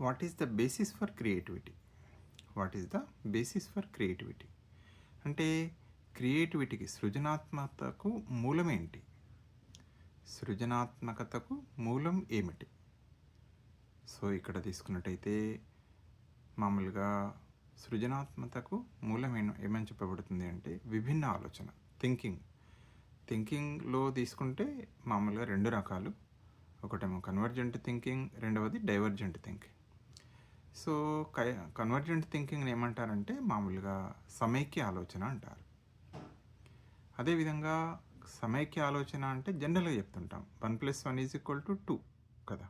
What is the basis for creativity? What is the basis for creativity? అంటే క్రియేటివిటీకి సృజనాత్మకతకు మూలం ఏంటి సృజనాత్మకతకు మూలం ఏమిటి? సో ఇక్కడ తీసుకున్నట్టయితే మామూలుగా సృజనాత్మకతకు మూలం ఏమని చెప్పబడుతుంది అంటే విభిన్న ఆలోచన థింకింగ్ థింకింగ్లో తీసుకుంటే మామూలుగా రెండు రకాలు. ఒకటేమో కన్వర్జెంట్ థింకింగ్ రెండవది డైవర్జెంట్ థింకింగ్ సో కన్వర్జెంట్ థింకింగ్ని ఏమంటారంటే మామూలుగా సమైక్య ఆలోచన అంటారు. అదేవిధంగా సమైక్య ఆలోచన అంటే జనరల్గా చెప్తుంటాం. One plus one is equal to two కదా.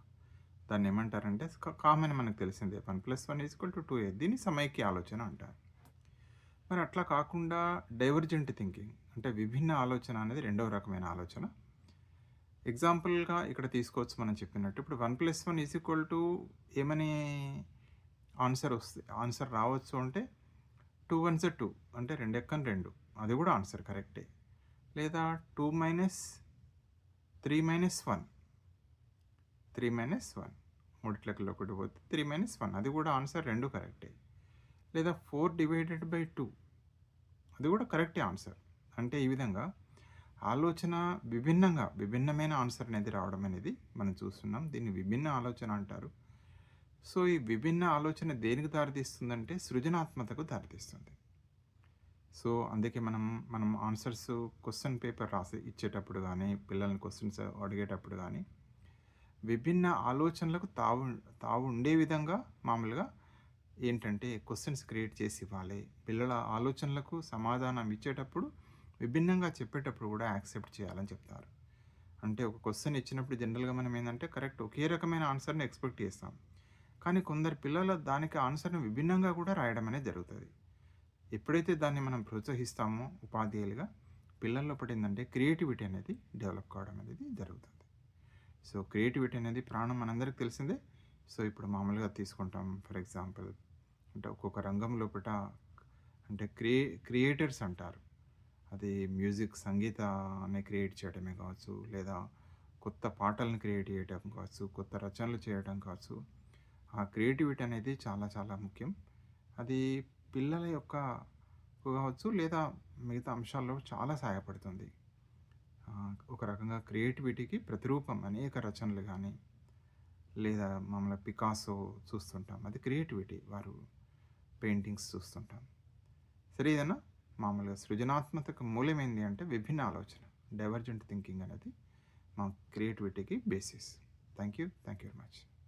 దాన్ని ఏమంటారంటే కామన్ మనకు తెలిసిందే. One plus one is equal to two దీన్ని సమైక్య ఆలోచన అంటారు. మరి అట్లా కాకుండా డైవర్జెంట్ థింకింగ్ అంటే విభిన్న ఆలోచన అనేది రెండవ రకమైన ఆలోచన. ఎగ్జాంపుల్గా ఇక్కడ తీసుకోవచ్చు మనం చెప్పినట్టు. ఇప్పుడు one plus one is equal to ఏమని ఆన్సర్ వస్తే ఆన్సర్ రావచ్చు అంటే టూ వన్స్ టూ అంటే రెండు ఎక్కని రెండు. అది కూడా ఆన్సర్ కరెక్టే. లేదా two minus three minus one. Three minus one. మూడిట్లకిలో ఒకటి పోతే త్రీ మైనస్ వన్. అది కూడా ఆన్సర్ రెండు కరెక్టే. లేదా ఫోర్ డివైడెడ్ బై టూ. అది కూడా కరెక్టే ఆన్సర్. అంటే ఈ విధంగా ఆలోచన విభిన్నంగా విభిన్నమైన ఆన్సర్ అనేది రావడం అనేది మనం చూస్తున్నాం. దీన్ని విభిన్న ఆలోచన అంటారు. సో ఈ విభిన్న ఆలోచన దేనికి దారితీస్తుందంటే సృజనాత్మతకు దారితీస్తుంది. సో అందుకే మనం మనం ఆన్సర్స్ క్వశ్చన్ పేపర్ రాసి ఇచ్చేటప్పుడు కానీ పిల్లల్ని క్వశ్చన్స్ అడిగేటప్పుడు కానీ విభిన్న ఆలోచనలకు తావు తావు ఉండే విధంగా మామూలుగా ఏంటంటే క్వశ్చన్స్ క్రియేట్ చేసి ఇవ్వాలి. పిల్లల ఆలోచనలకు సమాధానం ఇచ్చేటప్పుడు విభిన్నంగా చెప్పేటప్పుడు కూడా యాక్సెప్ట్ చేయాలని చెప్తారు. అంటే ఒక క్వశ్చన్ ఇచ్చినప్పుడు జనరల్గా మనం ఏంటంటే కరెక్ట్ ఒకే రకమైన ఆన్సర్ని ఎక్స్పెక్ట్ చేస్తాం. కానీ కొందరు పిల్లల దానికి ఆన్సర్ను విభిన్నంగా కూడా రాయడం అనేది జరుగుతుంది. ఎప్పుడైతే దాన్ని మనం ప్రోత్సహిస్తామో ఉపాధ్యాయులుగా పిల్లల్లో పడిందంటే క్రియేటివిటీ అనేది డెవలప్ కావడం అనేది జరుగుతుంది. సో క్రియేటివిటీ అనేది ప్రాణం మనందరికి తెలిసిందే. సో ఇప్పుడు మామూలుగా తీసుకుంటాం ఫర్ ఎగ్జాంపుల్ అంటే ఒక్కొక్క రంగం లోపల అంటే క్రియే క్రియేటర్స్ అంటారు. అది మ్యూజిక్ సంగీతాన్ని క్రియేట్ చేయడమే కావచ్చు లేదా కొత్త పాటలను క్రియేట్ చేయడం కావచ్చు కొత్త రచనలు చేయడం కావచ్చు. ఆ క్రియేటివిటీ అనేది చాలా చాలా ముఖ్యం. అది పిల్లల యొక్క కావచ్చు లేదా మిగతా అంశాల్లో చాలా సహాయపడుతుంది ఒక రకంగా క్రియేటివిటీకి ప్రతిరూపం అనేక రచనలు కానీ లేదా మమ్మల్ని పికాసో చూస్తుంటాం. అది క్రియేటివిటీ. వారు పెయింటింగ్స్ చూస్తుంటాం. సరే ఏదైనా మామూలుగా సృజనాత్మకకు మూలమైంది అంటే విభిన్న ఆలోచన. డైవర్జెంట్ థింకింగ్ అనేది మా క్రియేటివిటీకి basis. Thank you. Thank you very much.